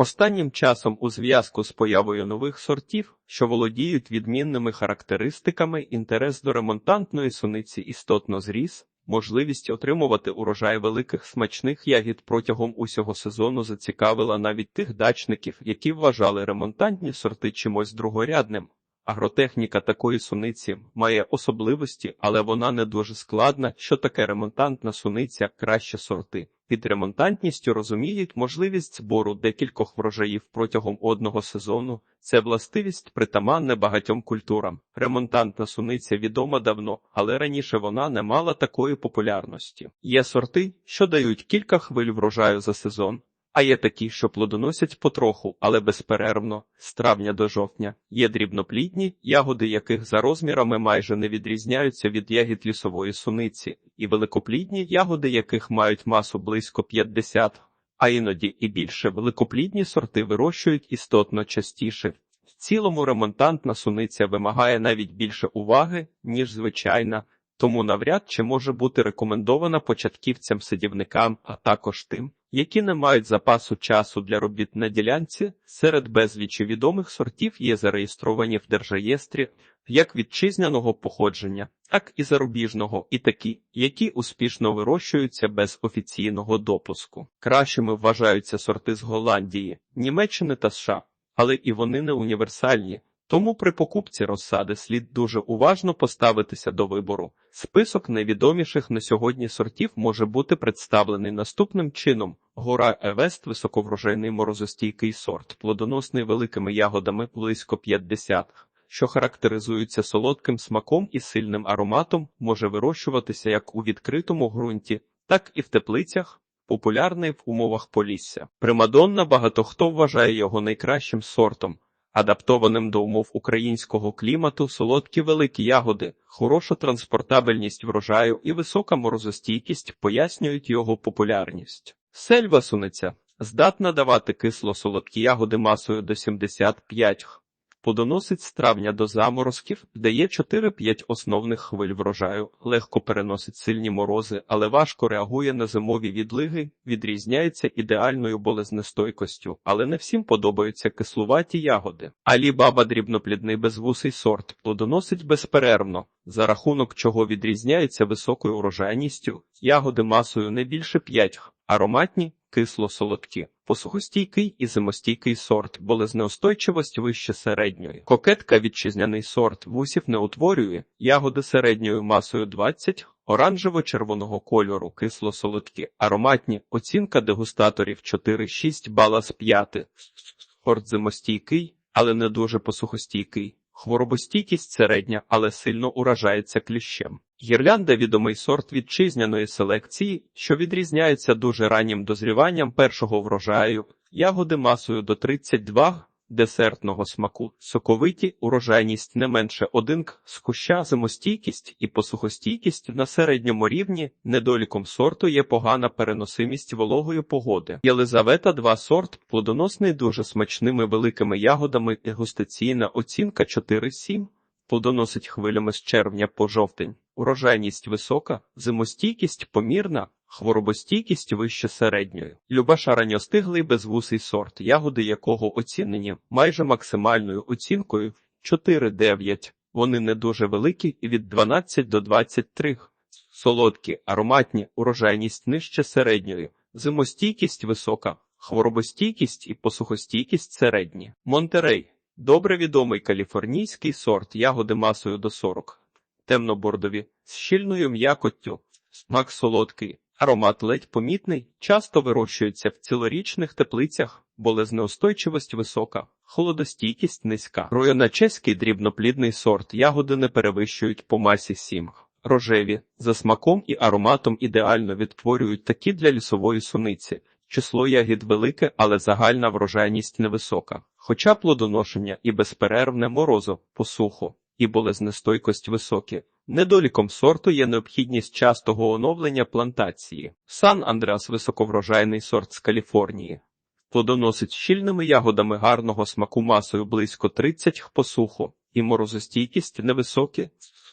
Останнім часом у зв'язку з появою нових сортів, що володіють відмінними характеристиками, інтерес до ремонтантної суниці істотно зріс. Можливість отримувати урожай великих смачних ягід протягом усього сезону зацікавила навіть тих дачників, які вважали ремонтантні сорти чимось другорядним. Агротехніка такої суниці має особливості, але вона не дуже складна. Що таке ремонтантна суниця, краще сорти. Під ремонтантністю розуміють можливість збору декількох врожаїв протягом одного сезону. Це властивість притаманне багатьом культурам. Ремонтантна суниця відома давно, але раніше вона не мала такої популярності. Є сорти, що дають кілька хвиль врожаю за сезон. А є такі, що плодоносять потроху, але безперервно, з травня до жовтня. Є дрібноплідні, ягоди яких за розмірами майже не відрізняються від ягід лісової суниці, і великоплідні ягоди яких мають масу близько 50, а іноді і більше великоплідні сорти вирощують істотно частіше. В цілому ремонтантна суниця вимагає навіть більше уваги, ніж звичайна, тому навряд чи може бути рекомендована початківцям-садівникам, а також тим, які не мають запасу часу для робіт на ділянці, серед безлічі відомих сортів є зареєстровані в держреєстрі як вітчизняного походження, так і зарубіжного, і такі, які успішно вирощуються без офіційного допуску. Кращими вважаються сорти з Голландії, Німеччини та США, але і вони не універсальні. Тому при покупці розсади слід дуже уважно поставитися до вибору. Список найвідоміших на сьогодні сортів може бути представлений наступним чином: гора Евест, високоврожайний морозостійкий сорт, плодоносний великими ягодами близько 50, що характеризується солодким смаком і сильним ароматом, може вирощуватися як у відкритому ґрунті, так і в теплицях. Популярний в умовах полісся. Примадонна багато хто вважає його найкращим сортом адаптованим до умов українського клімату, солодкі великі ягоди, хороша транспортабельність врожаю і висока морозостійкість пояснюють його популярність. Сельва суниця здатна давати кисло солодкі ягоди масою до 75 Плодоносить з травня до заморозків, дає 4-5 основних хвиль врожаю, легко переносить сильні морози, але важко реагує на зимові відлиги, відрізняється ідеальною болезнестойкостю, але не всім подобаються кислуваті ягоди. Алі-баба дрібноплідний безвусий сорт, плодоносить безперервно, за рахунок чого відрізняється високою урожайністю, ягоди масою не більше 5 ароматні, кисло-солодкі, посухостійкий і зимостійкий сорт, болезнеустойчивость вище середньої. Кокетка вітчизняний сорт вусів не утворює, ягоди середньою масою 20, оранжево-червоного кольору, кисло-солодкі, ароматні, оцінка дегустаторів 4-6 бала з 5, сорт зимостійкий, але не дуже посухостійкий. Хворобостійкість середня, але сильно уражається кліщем. Гірлянда відомий сорт вітчизняної селекції, що відрізняється дуже раннім дозріванням першого врожаю, ягоди масою до 32 десертного смаку, соковиті, урожайність не менше один к з куща зимостійкість і посухостійкість на середньому рівні, недоліком сорту є погана переносимість вологої погоди. Єлизавета 2 сорт, плодоносний дуже смачними великими ягодами. І густаційна оцінка 4-7, плодоносить хвилями з червня по жовтень. Урожайність висока, зимостійкість помірна, хворобостійкість вище середньої. Любаша ранньостиглий безвусий сорт, ягоди якого оцінені майже максимальною оцінкою 4-9. Вони не дуже великі і від 12 до 23. Солодкі, ароматні, урожайність нижче середньої, зимостійкість висока, хворобостійкість і посухостійкість середні. Монтерей добре відомий каліфорнійський сорт, ягоди масою до 40 темно-бордові, з щільною м'якоттю, смак солодкий, аромат ледь помітний, часто вирощується в цілорічних теплицях, болезнеустойчивість висока, холодостійкість низька. Рояначеський дрібноплідний сорт ягоди не перевищують по масі 7. Рожеві, за смаком і ароматом ідеально відтворюють такі для лісової суниці. Число ягід велике, але загальна врожайність невисока, хоча плодоношення і безперервне морозо, посухо і болезнестойкость високі. Недоліком сорту є необхідність частого оновлення плантації. Сан Андреас високоврожайний сорт з Каліфорнії. Плодоносить щільними ягодами гарного смаку масою близько 30 посуху, і морозостійкість невисокі.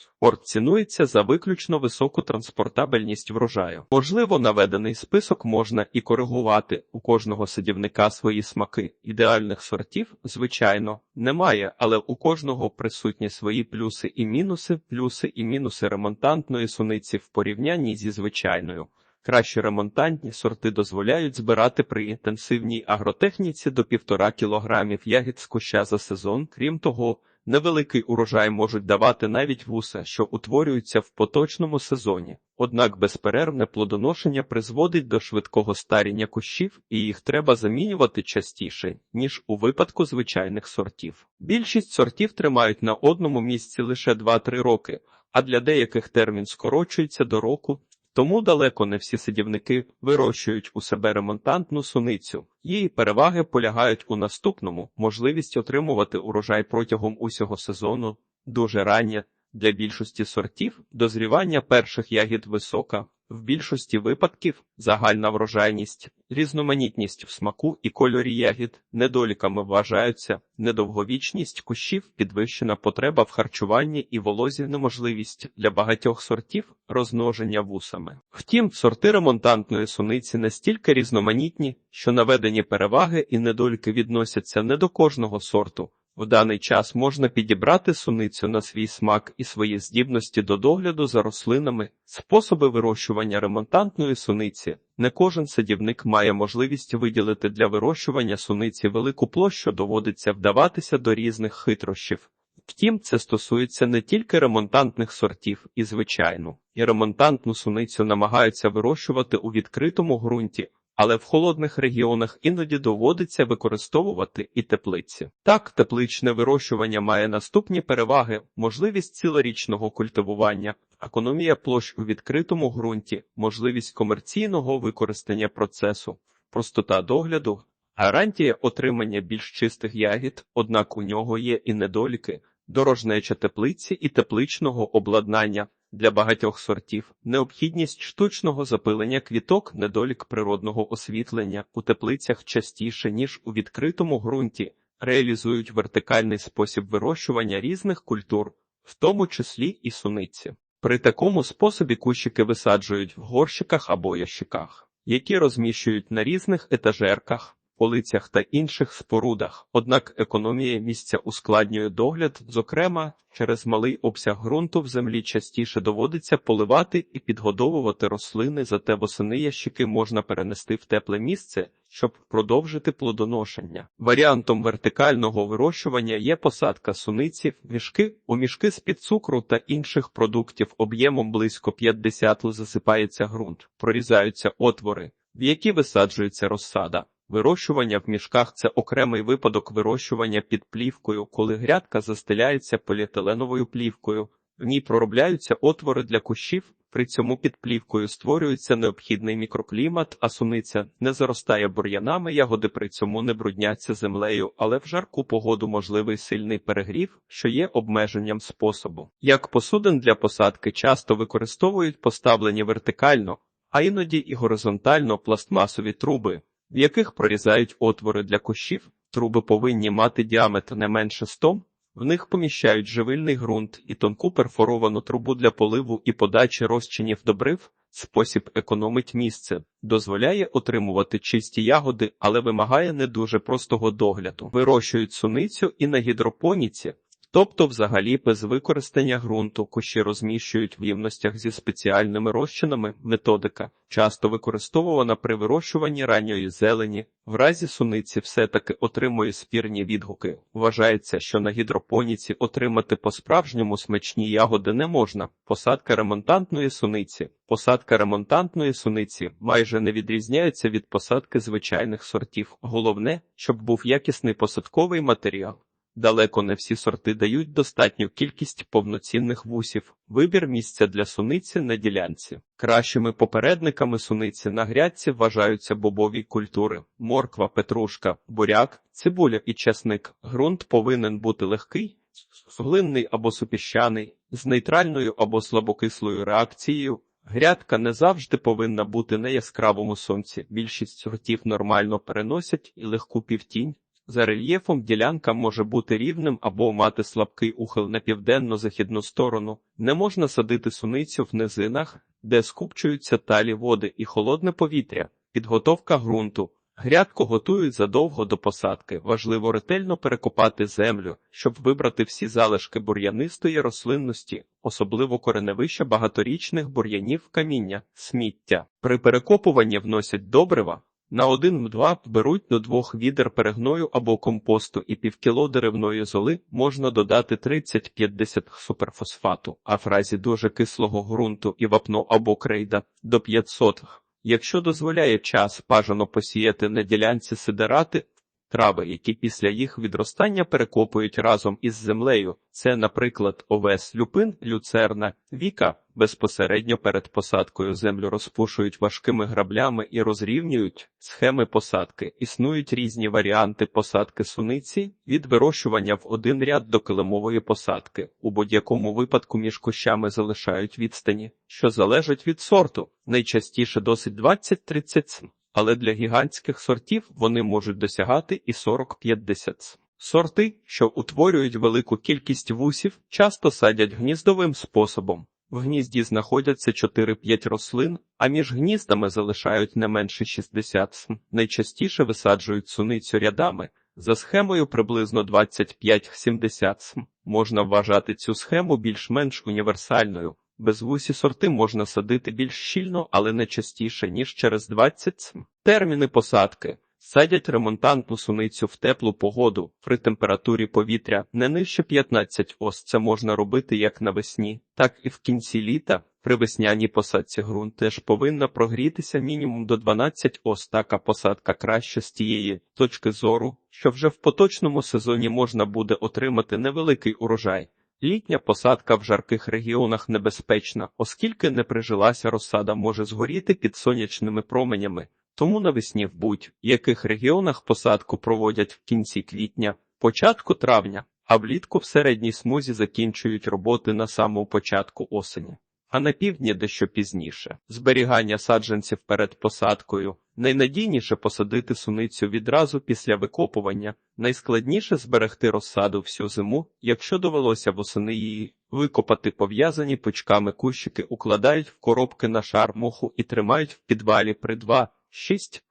Спорт цінується за виключно високу транспортабельність врожаю. Можливо, наведений список можна і коригувати у кожного садівника свої смаки. Ідеальних сортів, звичайно, немає, але у кожного присутні свої плюси і мінуси, плюси і мінуси ремонтантної суниці в порівнянні зі звичайною. Кращі ремонтантні сорти дозволяють збирати при інтенсивній агротехніці до півтора кілограмів ягід з куща за сезон. Крім того, невеликий урожай можуть давати навіть вуса, що утворюються в поточному сезоні. Однак безперервне плодоношення призводить до швидкого старіння кущів, і їх треба замінювати частіше, ніж у випадку звичайних сортів. Більшість сортів тримають на одному місці лише 2-3 роки, а для деяких термін скорочується до року. Тому далеко не всі садівники вирощують у себе ремонтантну суницю. Її переваги полягають у наступному можливість отримувати урожай протягом усього сезону, дуже рання. Для більшості сортів дозрівання перших ягід висока, в більшості випадків загальна врожайність, різноманітність в смаку і кольорі ягід, недоліками вважаються недовговічність кущів, підвищена потреба в харчуванні і волозі неможливість для багатьох сортів розмноження вусами. Втім, сорти ремонтантної суниці настільки різноманітні, що наведені переваги і недоліки відносяться не до кожного сорту. В даний час можна підібрати суницю на свій смак і свої здібності до догляду за рослинами, способи вирощування ремонтантної суниці. Не кожен садівник має можливість виділити для вирощування суниці велику площу, доводиться вдаватися до різних хитрощів. Втім, це стосується не тільки ремонтантних сортів, і звичайну, і ремонтантну суницю намагаються вирощувати у відкритому ґрунті, але в холодних регіонах іноді доводиться використовувати і теплиці. Так, тепличне вирощування має наступні переваги: можливість цілорічного культивування, економія площ у відкритому ґрунті, можливість комерційного використання процесу, простота догляду, гарантія отримання більш чистих ягід, однак у нього є і недоліки. Дорожнеча теплиці і тепличного обладнання, для багатьох сортів необхідність штучного запилення квіток, недолік природного освітлення у теплицях частіше ніж у відкритому ґрунті, реалізують вертикальний спосіб вирощування різних культур, в тому числі і суниці. При такому способі кущики висаджують в горщиках або ящиках, які розміщують на різних етажерках полицях та інших спорудах, однак економія місця ускладнює догляд, зокрема, через малий обсяг ґрунту в землі частіше доводиться поливати і підгодовувати рослини, зате восени ящики можна перенести в тепле місце, щоб продовжити плодоношення. Варіантом вертикального вирощування є посадка суниці, мішки у мішки з під цукру та інших продуктів об'ємом близько 50 засипається ґрунт, прорізаються отвори, в які висаджується розсада. Вирощування в мішках це окремий випадок вирощування під плівкою, коли грядка застеляється поліетиленовою плівкою, в ній проробляються отвори для кущів, при цьому під плівкою створюється необхідний мікроклімат, а суниця не заростає бур'янами, ягоди при цьому не брудняться землею, але в жарку погоду можливий сильний перегрів, що є обмеженням способу. Як посудин для посадки часто використовують поставлені вертикально, а іноді і горизонтально пластмасові труби в яких прорізають отвори для кущів, труби повинні мати діаметр не менше 100, в них поміщають живильний ґрунт і тонку перфоровану трубу для поливу і подачі розчинів добрив. Спосіб економить місце, дозволяє отримувати чисті ягоди, але вимагає не дуже простого догляду. Вирощують суницю і на гідропоніці, Тобто, взагалі, без використання ґрунту кущі розміщують в ємностях зі спеціальними розчинами. Методика часто використовувана при вирощуванні ранньої зелені. В разі суниці все-таки отримує спірні відгуки. Вважається, що на гідропоніці отримати по-справжньому смачні ягоди не можна. Посадка ремонтантної суниці. Посадка ремонтантної суниці майже не відрізняється від посадки звичайних сортів. Головне, щоб був якісний посадковий матеріал. Далеко не всі сорти дають достатню кількість повноцінних вусів. Вибір місця для суниці на ділянці. Кращими попередниками суниці на грядці вважаються бобові культури: морква, петрушка, буряк, цибуля і часник. Грунт повинен бути легкий, глинний або супіщаний, з нейтральною або слабокислою реакцією. Грядка не завжди повинна бути на яскравому сонці. Більшість сортів нормально переносять і легку півтінь. За рельєфом ділянка може бути рівним або мати слабкий ухил на південно-західну сторону. Не можна садити суницю в низинах, де скупчуються талі води і холодне повітря. Підготовка ґрунту. Грядку готують задовго до посадки. Важливо ретельно перекопати землю, щоб вибрати всі залишки бур'янистої рослинності, особливо кореневища багаторічних бур'янів каміння, сміття. При перекопуванні вносять добрива. На один-два беруть до двох відер перегною або компосту і півкіло деревної золи можна додати 30-50 суперфосфату, а в разі дуже кислого ґрунту і вапно або крейда до 500 Якщо дозволяє час, бажано посіяти на ділянці сидерати, трави, які після їх відростання перекопують разом із землею. Це, наприклад, овес, люпин, люцерна, віка. Безпосередньо перед посадкою землю розпушують важкими граблями і розрівнюють схеми посадки. Існують різні варіанти посадки суниці від вирощування в один ряд до килимової посадки. У будь-якому випадку між кущами залишають відстані, що залежать від сорту. Найчастіше досить 20-30 см, але для гігантських сортів вони можуть досягати і 40-50 см. Сорти, що утворюють велику кількість вусів, часто садять гніздовим способом. В гнізді знаходяться 4-5 рослин, а між гніздами залишають не менше 60 см. Найчастіше висаджують суницю рядами. За схемою приблизно 25-70 см. Можна вважати цю схему більш-менш універсальною. Безвусі сорти можна садити більш щільно, але не частіше, ніж через 20 см. Терміни посадки. Садять ремонтантну суницю в теплу погоду при температурі повітря не нижче 15 ос. Це можна робити як навесні, так і в кінці літа. При весняній посадці ґрунт теж повинна прогрітися мінімум до 12 ос. Така посадка краще з тієї точки зору, що вже в поточному сезоні можна буде отримати невеликий урожай. Літня посадка в жарких регіонах небезпечна, оскільки не прижилася розсада може згоріти під сонячними променями. Тому навесні в будь-яких регіонах посадку проводять в кінці квітня, початку травня, а влітку в середній смузі закінчують роботи на самому початку осені. А на півдні дещо пізніше. Зберігання саджанців перед посадкою. Найнадійніше посадити суницю відразу після викопування, найскладніше зберегти розсаду всю зиму, якщо довелося восени її викопати пов'язані пучками кущики, укладають в коробки на шар моху і тримають в підвалі при 2 6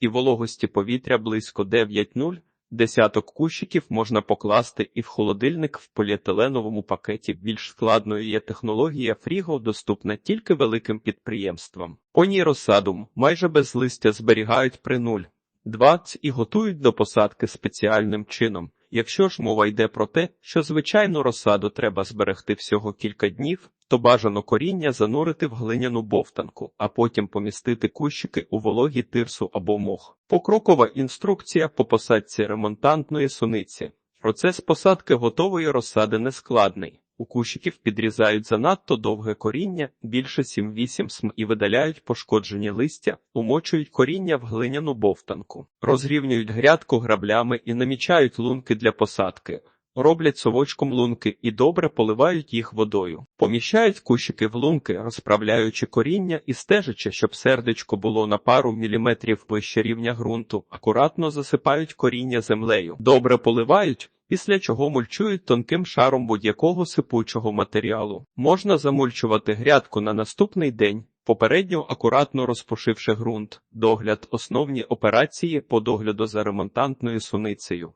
і вологості повітря близько 9,0. Десяток кущиків можна покласти і в холодильник в поліетиленовому пакеті. Більш складною є технологія Фріго, доступна тільки великим підприємствам. Поні розсаду майже без листя зберігають при 0, 20 і готують до посадки спеціальним чином. Якщо ж мова йде про те, що звичайну розсаду треба зберегти всього кілька днів, то бажано коріння занурити в глиняну бовтанку, а потім помістити кущики у вологі тирсу або мох. Покрокова інструкція по посадці ремонтантної суниці. Процес посадки готової розсади нескладний. У кущиків підрізають занадто довге коріння, більше 7-8 см і видаляють пошкоджені листя, умочують коріння в глиняну бовтанку, розрівнюють грядку граблями і намічають лунки для посадки. Роблять совочком лунки і добре поливають їх водою. Поміщають кущики в лунки, розправляючи коріння і стежачи, щоб сердечко було на пару міліметрів вище рівня ґрунту, акуратно засипають коріння землею. Добре поливають, після чого мульчують тонким шаром будь-якого сипучого матеріалу. Можна замульчувати грядку на наступний день. Попередньо акуратно розпушивши ґрунт, догляд, основні операції по догляду за ремонтантною суницею.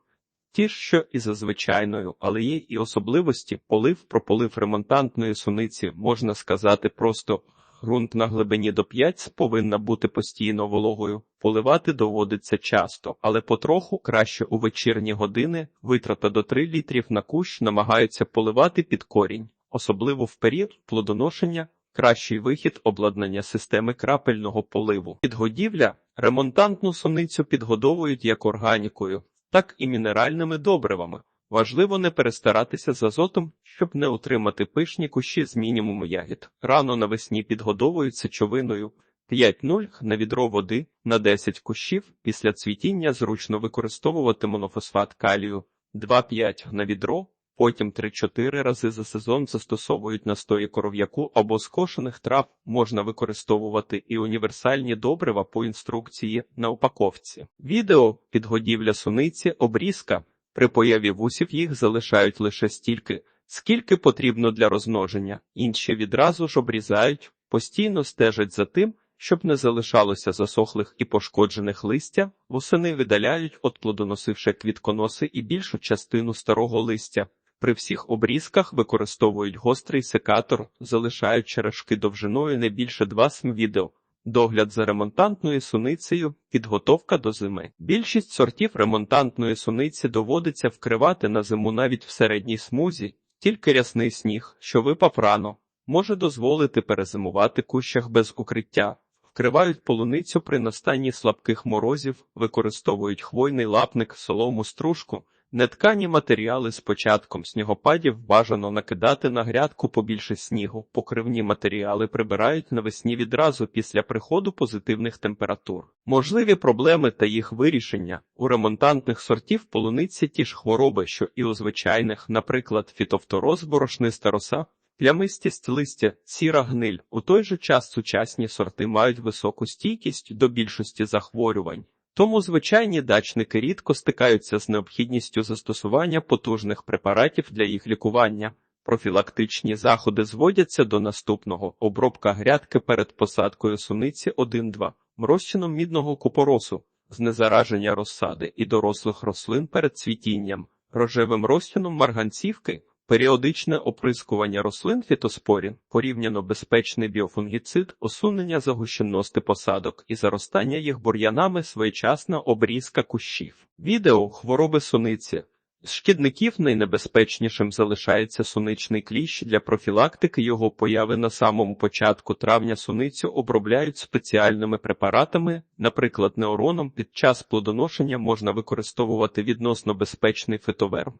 Ті ж, що і за звичайною, але є і особливості полив прополив ремонтантної суниці, можна сказати просто ґрунт на глибині до 5 повинна бути постійно вологою. Поливати доводиться часто, але потроху краще у вечірні години витрата до 3 літрів на кущ намагаються поливати під корінь, особливо в період плодоношення, кращий вихід обладнання системи крапельного поливу. Підгодівля ремонтантну соницю підгодовують як органікою, так і мінеральними добривами. Важливо не перестаратися з азотом, щоб не отримати пишні кущі з мінімуму ягід. Рано навесні підгодовують сечовиною. 5 нуль на відро води на 10 кущів після цвітіння зручно використовувати монофосфат калію 2-5 на відро, потім 3-4 рази за сезон застосовують настої коров'яку або скошених трав, можна використовувати і універсальні добрива по інструкції на упаковці. Відео підгодівля суниці, обрізка. При появі вусів їх залишають лише стільки, скільки потрібно для розмноження, інші відразу ж обрізають, постійно стежать за тим щоб не залишалося засохлих і пошкоджених листя, восени видаляють от плодоносивши квітконоси і більшу частину старого листя. При всіх обрізках використовують гострий секатор, залишають черешки довжиною не більше 2 см відео. Догляд за ремонтантною суницею, підготовка до зими. Більшість сортів ремонтантної суниці доводиться вкривати на зиму навіть в середній смузі, тільки рясний сніг, що випав рано, може дозволити перезимувати кущах без укриття. Вкривають полуницю при настанні слабких морозів, використовують хвойний лапник, солому, стружку. Неткані матеріали з початком снігопадів бажано накидати на грядку побільше снігу. Покривні матеріали прибирають навесні відразу після приходу позитивних температур. Можливі проблеми та їх вирішення у ремонтантних сортів полуниці ті ж хвороби, що і у звичайних, наприклад, фітофтороз, борошниста роса, Плямистість листя, сіра гниль. У той же час сучасні сорти мають високу стійкість до більшості захворювань. Тому звичайні дачники рідко стикаються з необхідністю застосування потужних препаратів для їх лікування. Профілактичні заходи зводяться до наступного обробка грядки перед посадкою суниці 1-2, розчином мідного купоросу, знезараження розсади і дорослих рослин перед цвітінням, рожевим розчином марганцівки. Періодичне оприскування рослин фітоспорін, порівняно безпечний біофунгіцид, усунення загущеності посадок і заростання їх бур'янами своєчасна обрізка кущів. Відео хвороби суниці. З шкідників найнебезпечнішим залишається суничний кліщ. Для профілактики його появи на самому початку травня суницю обробляють спеціальними препаратами, наприклад, неуроном під час плодоношення можна використовувати відносно безпечний фитоверм.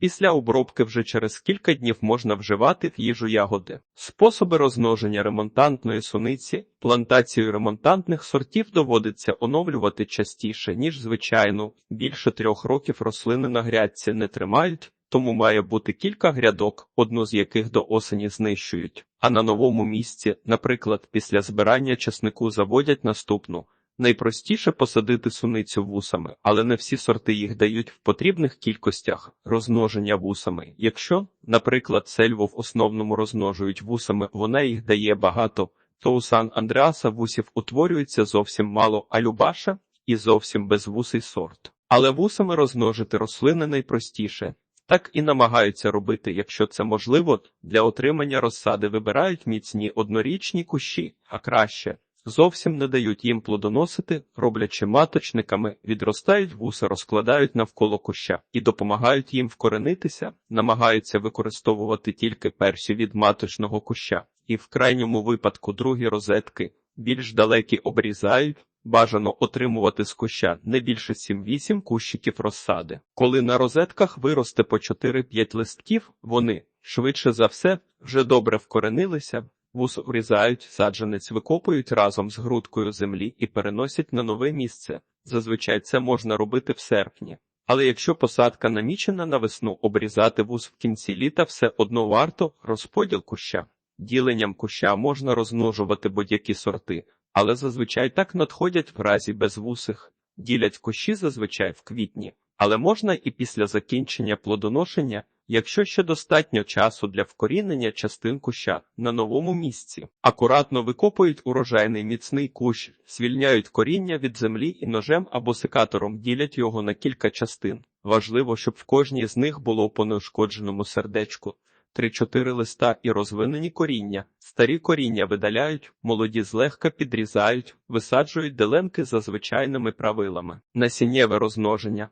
Після обробки вже через кілька днів можна вживати в їжу ягоди. Способи розмноження ремонтантної суниці, плантацію ремонтантних сортів доводиться оновлювати частіше, ніж звичайну. Більше трьох років рослини на грядці не тримають, тому має бути кілька грядок, одну з яких до осені знищують. А на новому місці, наприклад, після збирання часнику заводять наступну. Найпростіше посадити суницю вусами, але не всі сорти їх дають в потрібних кількостях розмноження вусами. Якщо, наприклад, сельву в основному розмножують вусами, вона їх дає багато, то у сан Андреаса вусів утворюється зовсім мало, а Любаша і зовсім безвусий сорт. Але вусами розмножити рослини найпростіше. Так і намагаються робити, якщо це можливо, для отримання розсади вибирають міцні однорічні кущі, а краще зовсім не дають їм плодоносити, роблячи маточниками, відростають вуса, розкладають навколо куща і допомагають їм вкоренитися, намагаються використовувати тільки перші від маточного куща, і в крайньому випадку другі розетки більш далекі обрізають. Бажано отримувати з куща не більше 7-8 кущиків розсади. Коли на розетках виросте по 4-5 листків, вони, швидше за все, вже добре вкоренилися, Вус урізають, саджанець викопують разом з грудкою землі і переносять на нове місце. Зазвичай це можна робити в серпні. Але якщо посадка намічена на весну, обрізати вуз в кінці літа все одно варто розподіл куща. Діленням куща можна розмножувати будь-які сорти, але зазвичай так надходять в разі безвусих. Ділять кущі зазвичай в квітні, але можна і після закінчення плодоношення якщо ще достатньо часу для вкорінення частин куща на новому місці. Акуратно викопують урожайний міцний кущ, звільняють коріння від землі і ножем або секатором ділять його на кілька частин. Важливо, щоб в кожній з них було по неушкодженому сердечку. Три-чотири листа і розвинені коріння. Старі коріння видаляють, молоді злегка підрізають, висаджують деленки за звичайними правилами. Насіннєве розмноження.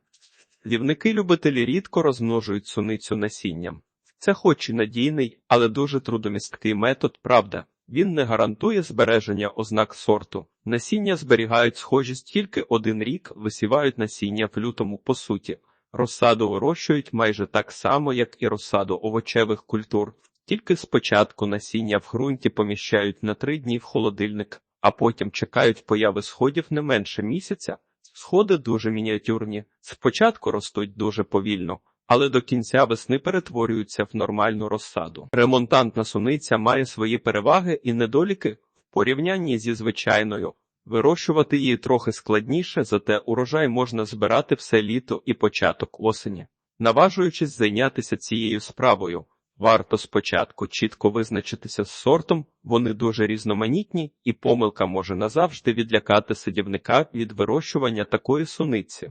Лівники-любителі рідко розмножують суницю насінням. Це хоч і надійний, але дуже трудомісткий метод, правда. Він не гарантує збереження ознак сорту. Насіння зберігають схожість тільки один рік, висівають насіння в лютому по суті. Розсаду вирощують майже так само, як і розсаду овочевих культур. Тільки спочатку насіння в ґрунті поміщають на три дні в холодильник, а потім чекають появи сходів не менше місяця. Сходи дуже мініатюрні, спочатку ростуть дуже повільно, але до кінця весни перетворюються в нормальну розсаду. Ремонтантна суниця має свої переваги і недоліки в порівнянні зі звичайною. Вирощувати її трохи складніше, зате урожай можна збирати все літо і початок осені. Наважуючись зайнятися цією справою, варто спочатку чітко визначитися з сортом, вони дуже різноманітні, і помилка може назавжди відлякати садівника від вирощування такої суниці.